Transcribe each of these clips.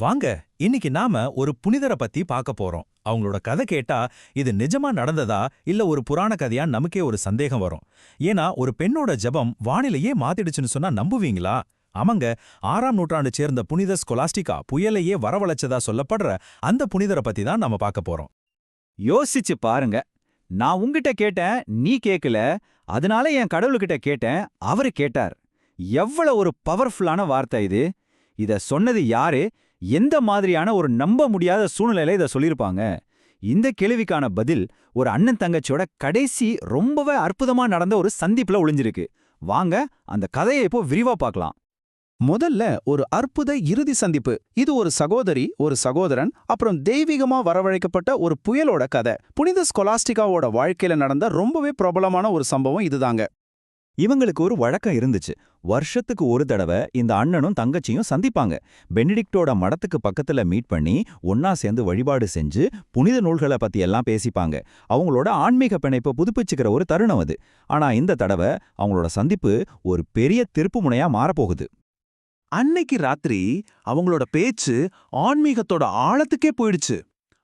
வாங்க இன்னைக்கு நாம ஒரு புனிதரை பத்தி பார்க்க போறோம். அவங்களோட கதை கேட்டா இது நிஜமா நடந்ததா இல்ல ஒரு புராண கதையா நமக்கே ஒரு சந்தேகம் வரும்? ஏன்னா ஒரு பெண்ணோட ஜெபம் வானிலையே மாத்திடுச்சுன்னு சொன்னா நம்புவீங்களா? ஆமாங்க ஆறாம் நூற்றாண்டு சேர்ந்த புனித ஸ்கொலாஸ்டிகா புயலையே வரவழைச்சதா சொல்லப்படுற அந்த புனிதரை பத்தி தான் நாம பார்க்க போறோம். யோசிச்சு பாருங்க. நான் உங்ககிட்ட கேட்டேன் நீ கேக்கல. அதனால என் கடவுள்கிட்ட கேட்டேன் அவரு கேட்டார். எவ்வளவு ஒரு பவர்ஃபுல்லான வார்த்தை இது. இத சொன்னது யாரு? எந்த மாதிரியான ஒரு நம்ப முடியாத சூழ்நிலையில இத சொல்லிருப்பாங்க இந்த கேள்விக்கான பதில் ஒரு அண்ணன் தங்கச்சியோட கடைசி ரொம்பவே அற்புதமா நடந்த ஒரு சந்திப்புல ஒளிஞ்சிருக்கு. வாங்க அந்த கதையை இப்போ விரிவா பார்க்கலாம். முதல்ல ஒரு அற்புத இறுதி சந்திப்பு. இது ஒரு சகோதரி ஒரு சகோதரன் அப்புறம் தெய்வீகமா வரவழைக்கப்பட்ட ஒரு புயலோட கதை. புனித ஸ்கொலாஸ்டிகாவோட வாழ்க்கையில நடந்த ரொம்பவே பிரபலமான ஒரு சம்பவம் இதுதாங்க. இவங்களுக்கு ஒரு வழக்கம் இருந்துச்சு. வருஷத்துக்கு ஒரு தடவை இந்த அண்ணனும் தங்கச்சியும் சந்திப்பாங்க. பெனடிக்டோட மடத்துக்கு பக்கத்துல மீட் பண்ணி ஒன்னா சேர்ந்து வழிபாடு செஞ்சு புனித நூல்களை பத்தி எல்லாம் பேசிப்பாங்க. அவங்களோட ஆன்மீக பிணைப்பை புதுப்பிச்சுக்கிற ஒரு தருணம் அது. ஆனா இந்த தடவை அவங்களோட சந்திப்பு ஒரு பெரிய திருப்புமுனையா மாறப்போகுது. அன்னைக்கு ராத்திரி அவங்களோட பேச்சு ஆன்மீகத்தோட ஆழத்துக்கே போயிடுச்சு.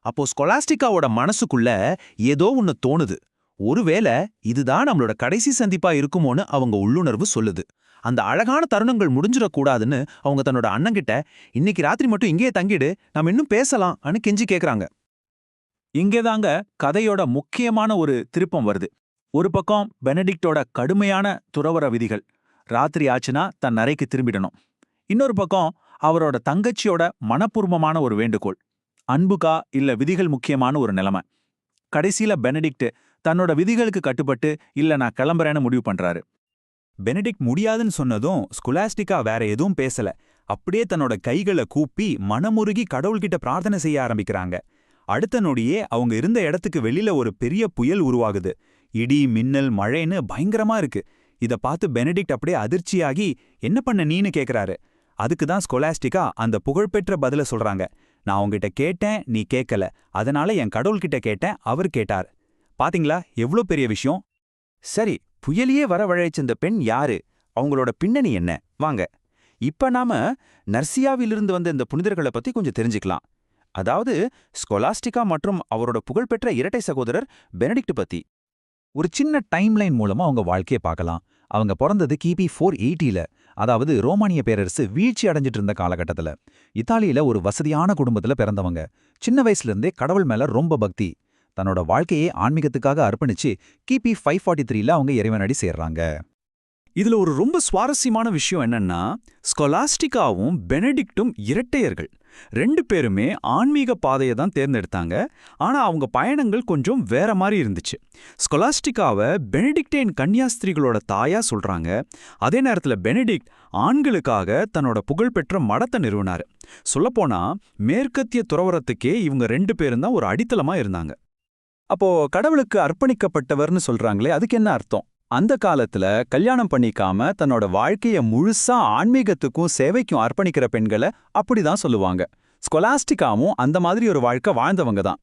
அப்போ ஸ்கொலாஸ்டிகாவோட மனசுக்குள்ள ஏதோ ஒன்னு தோணுது. ஒருவேளை இதுதான் நம்மளோட கடைசி சந்திப்பா இருக்குமோன்னு அவங்க உள்ளுணர்வு சொல்லுது. அந்த அழகான தருணங்கள் முடிஞ்சிடக்கூடாதுன்னு அவங்க தன்னோட அண்ணங்கிட்ட இன்னைக்கு ராத்திரி மட்டும் இங்கேயே தங்கிடு நம்ம இன்னும் பேசலாம் அனு கெஞ்சி கேக்குறாங்க. இங்கேதாங்க கதையோட முக்கியமான ஒரு திருப்பம் வருது. ஒரு பக்கம் பெனடிக்டோட கடுமையான துறவற விதிகள் ராத்திரி ஆச்சுன்னா தன் அறைக்கு திரும்பிடணும். இன்னொரு பக்கம் அவரோட தங்கச்சியோட மனப்பூர்வமான ஒரு வேண்டுகோள் அன்புக்கா இல்ல விதிகள் முக்கியமான ஒரு நிலைமை? கடைசியில பெனடிக்ட் தன்னோட விதிகளுக்கு கட்டுப்பட்டு இல்ல நான் கிளம்புறேன்னு முடிவு பண்றாரு. பெனடிக்ட் முடியாதுன்னு சொன்னதும் ஸ்குலாஸ்டிகா வேற எதுவும் பேசல. அப்படியே தன்னோட கைகளை கூப்பி மனமுருகி கடவுள்கிட்ட பிரார்த்தனை செய்ய ஆரம்பிக்கிறாங்க. அடுத்த நொடியே அவங்க இருந்த இடத்துக்கு வெளியில ஒரு பெரிய புயல் உருவாகுது. இடி மின்னல் மழைன்னு பயங்கரமா இருக்கு. இத பார்த்து பெனடிக்ட் அப்படியே அதிர்ச்சியாகி என்ன பண்ண நீன்னு? கேக்குறாரு. அதுக்கு தான் ஸ்கொலாஸ்டிக்கா அந்த புகழ்பெற்ற பதில சொல்றாங்க. நான் உங்ககிட்ட கேட்டேன் நீ கேட்கல அதனால என் கடவுள்கிட்ட கேட்டேன் அவர் கேட்டார். பாத்தீங்களா? எவ்ளோ பெரிய விஷயம்? சரி புயலியே வரவழைச்சிருந்த இந்த பெண் யாரு? அவங்களோட பின்னணி என்ன? வாங்க. இப்ப நாம நர்சியாவிலிருந்து வந்த இந்த புனிதர்களை பத்தி கொஞ்சம் தெரிஞ்சுக்கலாம். அதாவது ஸ்கொலாஸ்டிகா மற்றும் அவரோட புகழ்பெற்ற இரட்டை சகோதரர் பெனடிக்ட் பத்தி. ஒரு சின்ன டைம்லைன் மூலமா அவங்க வாழ்க்கையை பார்க்கலாம். அவங்க பிறந்தது கிபி ஃபோர் எயிட்டில. அதாவது ரோமானிய பேரரசு வீழ்ச்சி அடைஞ்சிட்டு இருந்த காலகட்டத்துல. இத்தாலியில ஒரு வசதியான குடும்பத்துல பிறந்தவங்க. சின்ன வயசுல இருந்தே கடவுள் மேல ரொம்ப பக்தி. தன்னோட வாழ்க்கையை ஆன்மீகத்துக்காக அர்ப்பணிச்சு கிபி ஃபைவ் ஃபார்ட்டி த்ரீல அவங்க இறைவனடி சேர்றாங்க. இதுல ஒரு ரொம்ப சுவாரஸ்யமான விஷயம் என்னன்னா ஸ்கொலாஸ்டிகாவும் பெனடிக்டும் இரட்டையர்கள். ரெண்டு பேருமே ஆன்மீக பாதையை தான் தேர்ந்தெடுத்தாங்க. ஆனா அவங்க பயணங்கள் கொஞ்சம் வேற மாதிரி இருந்துச்சு. ஸ்கொலாஸ்டிகாவை பெனடிக்டேன் கன்னியாஸ்திரிகளோட தாயா சொல்றாங்க. அதே நேரத்துல பெனடிக்ட் ஆண்களுக்காக தன்னோட புகழ்பெற்ற மடத்தை நிறுவினாரு. சொல்லப்போனா மேற்கத்திய துறவரத்துக்கே இவங்க ரெண்டு பேரும் தான் ஒரு அடித்தளமா இருந்தாங்க. அப்போ கடவுளுக்கு அர்ப்பணிக்கப்பட்டவர்னு சொல்றாங்களே அதுக்கு என்ன அர்த்தம்? அந்த காலத்துல கல்யாணம் பண்ணிக்காம தன்னோட வாழ்க்கைய முழுசா ஆன்மீகத்துக்கும் சேவைக்கும் அர்ப்பணிக்கிற பெண்களை அப்படிதான் சொல்லுவாங்க. ஸ்கொலாஸ்டிகாவும் அந்த மாதிரி ஒரு வாழ்க்கை வாழ்ந்தவங்க தான்.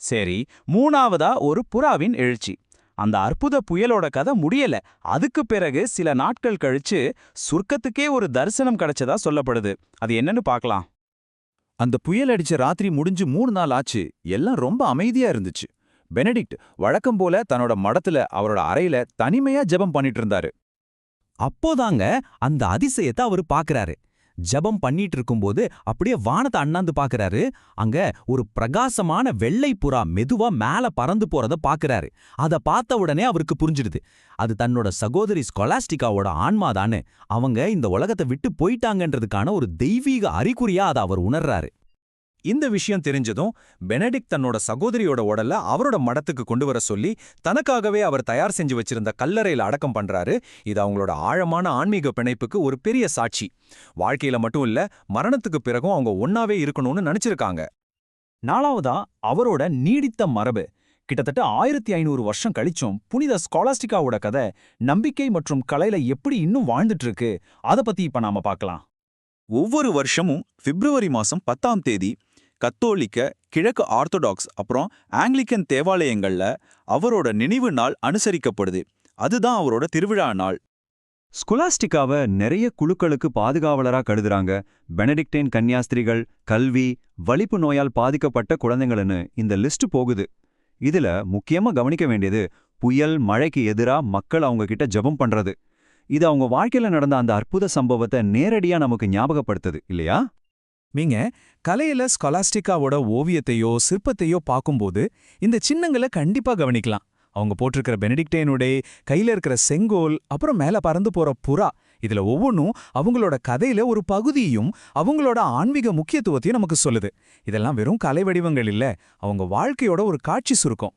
சரி மூணாவதா ஒரு புறாவின் எழுச்சி. அந்த அற்புத புயலோட கதை முடியல. அதுக்கு பிறகு சில நாட்கள் கழிச்சு சுர்க்கத்துக்கே ஒரு தரிசனம் கிடைச்சதா சொல்லப்படுது. அது என்னன்னு பார்க்கலாம். அந்த புயல் அடிச்ச ராத்திரி முடிஞ்சு மூணு நாள் ஆச்சு. எல்லாம் ரொம்ப அமைதியா இருந்துச்சு. பெனடிக்ட் வழக்கம் போல தன்னோட மடத்துல அவரோட அறையில தனிமையா ஜெபம் பண்ணிட்டு இருந்தாரு. அப்போதாங்க அந்த அதிசயத்தை அவர் பாக்குறாரு. ஜெபம் பண்ணிட்டு இருக்கும்போது அப்படியே வானத்தை அண்ணாந்து பாக்குறாரு. அங்க ஒரு பிரகாசமான வெள்ளை புறா மெதுவா மேல பறந்து போறத பாக்குறாரு. அத பார்த்த உடனே அவருக்கு புரிஞ்சிடுது. அது தன்னோட சகோதரி ஸ்கொலாஸ்டிகாவோட ஆன்மாதான்னு அவங்க இந்த உலகத்தை விட்டு போயிட்டாங்கன்றதுக்கான ஒரு தெய்வீக அறிகுறியா அதை அவர் உணர்றாரு. இந்த விஷயம் தெரிஞ்சதும் பெனடிக் தன்னோட சகோதரியோட உடல அவரோட மடத்துக்கு கொண்டு வர சொல்லி தனக்காகவே அவர் தயார் செஞ்சு வச்சிருந்த கல்லறையில அடக்கம் பண்றாரு. இது அவங்களோட ஆழமான ஆன்மீக பிணைப்புக்கு ஒரு பெரிய சாட்சி. வாழ்க்கையில மட்டும் இல்ல மரணத்துக்கு பிறகும் அவங்க ஒன்னாவே இருக்கணும்னு நினைச்சிருக்காங்க. நாலாவதா அவரோட நீடித்த மரபு. கிட்டத்தட்ட ஆயிரத்தி ஐநூறு வருஷம் கழிச்சும் புனித ஸ்காலாஸ்டிகாவோட கதை நம்பிக்கை மற்றும் கலையில எப்படி இன்னும் வாழ்ந்துட்டு இருக்கு அத பத்தி இப்ப நாம பார்க்கலாம். ஒவ்வொரு வருஷமும் பிப்ரவரி மாசம் பத்தாம் தேதி கத்தோலிக்க கிழக்கு ஆர்த்தடாக்ஸ் அப்புறம் ஆங்கிலிக்கன் தேவாலயங்கள்ல அவரோட நினைவு நாள் அனுசரிக்கப்படுது. அதுதான் அவரோட திருவிழா நாள். ஸ்குலாஸ்டிகாவை நிறைய குழுக்களுக்கு பாதுகாவலரா கருதுறாங்க. பெனடிக்டைன் கன்னியாஸ்திரிகள் கல்வி வலிப்பு நோயால் பாதிக்கப்பட்ட குழந்தைங்கள்னு இந்த லிஸ்ட் போகுது. இதுல முக்கியமா கவனிக்க வேண்டியது புயல் மழைக்கு எதிரா மக்கள் அவங்க கிட்ட ஜெபம் பண்றது. இது அவங்க வாழ்க்கையில நடந்த அந்த அற்புத சம்பவத்தை நேரடியா நமக்கு ஞாபகப்படுத்துது இல்லையா? நீங்க கலையில ஸ்காலாஸ்டிக்காவோட ஓவியத்தையோ சிற்பத்தையோ பார்க்கும்போது இந்த சின்னங்களை கண்டிப்பா கவனிக்கலாம். அவங்க போட்டிருக்கிற பெனடிக்டேனுடைய கையில இருக்கிற செங்கோல் அப்புறம் மேல பறந்து போற புறா இதுல ஒவ்வொன்றும் அவங்களோட கதையில ஒரு பகுதியும் அவங்களோட ஆன்மீக முக்கியத்துவத்தையும் நமக்கு சொல்லுது. இதெல்லாம் வெறும் கலை வடிவங்கள் இல்ல அவங்க வாழ்க்கையோட ஒரு காட்சி சுருக்கம்.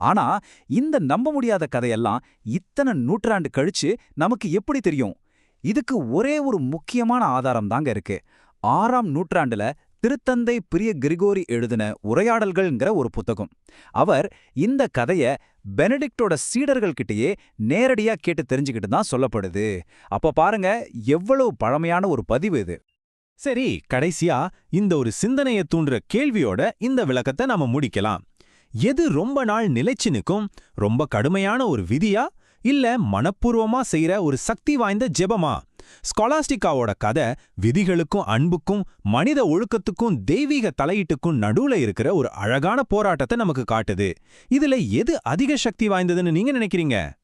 ஆனா இந்த நம்ப முடியாத கதையெல்லாம் இத்தனை நூற்றாண்டு கழிச்சு நமக்கு எப்படி தெரியும்? இதுக்கு ஒரே ஒரு முக்கியமான ஆதாரம் தாங்க இருக்கு. ஆறாம் நூற்றாண்டுல திருத்தந்தை பிரிய கிரிகோரி எழுதின உரையாடல்கள்ங்கிற ஒரு புத்தகம். அவர் இந்த கதைய பெனடிக்டோட சீடர்கள்கிட்டயே நேரடியா கேட்டு தெரிஞ்சுக்கிட்டு தான் சொல்லப்படுது. அப்ப பாருங்க எவ்வளவு பழமையான ஒரு பதிவு இது. சரி கடைசியா இந்த ஒரு சிந்தனையை தூண்டுற கேள்வியோட இந்த விளக்கத்தை நாம முடிக்கலாம். எது ரொம்ப நாள் நிலைச்சு நிற்கும் ரொம்ப கடுமையான ஒரு விதியா? இல்ல மனப்பூர்வமா செய்யற ஒரு சக்தி வாய்ந்த ஜெபமா? ஸ்காலாஸ்டிகாவோட கதை விதிகளுக்கும் அன்புக்கும் மனித ஒழுக்கத்துக்கும் தெய்வீக தலையீட்டுக்கும் நடுவுல இருக்கிற ஒரு அழகான போராட்டத்தை நமக்கு காட்டுது. இதுல எது அதிக சக்தி வாய்ந்ததுன்னு நீங்க நினைக்கிறீங்க?